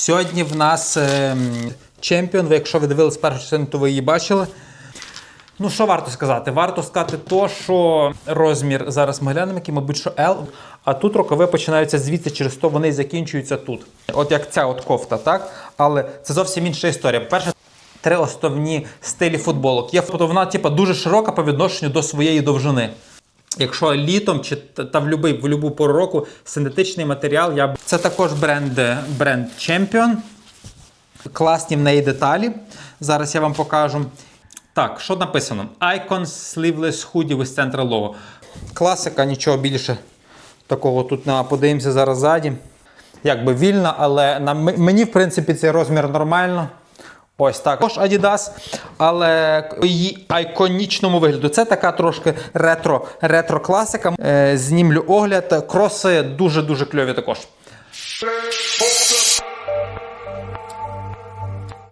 Сьогодні в нас ем, чемпіон. Ви, якщо ви дивились першу частину, то ви її бачили. Ну, що варто сказати? Варто сказати то, що розмір зараз ми глянемо, який, мабуть, що L, а тут рукави починаються звідси, через то вони закінчуються тут. От як ця от кофта, так? Але це зовсім інша історія. Перше, три основні стилі футболок. Є тобто вона, типу, дуже широка по відношенню до своєї довжини. Якщо літом чи та в любий в любу пору року синтетичний матеріал, я це також бренд бренд Champion. Класні в неї деталі. Зараз я вам покажу. Так, що написано? Icon Sleeveless Hoodie with Central Logo. Класика, нічого більше такого тут нема. Подивимося зараз ззаді. Якби вільна, але на, мені, в принципі, цей розмір нормально. Ось. Також Adidas, але її айконічному вигляду. Це така трошки ретро, ретро-класика. Е, знімлю огляд. Кроси дуже-дуже кльові також.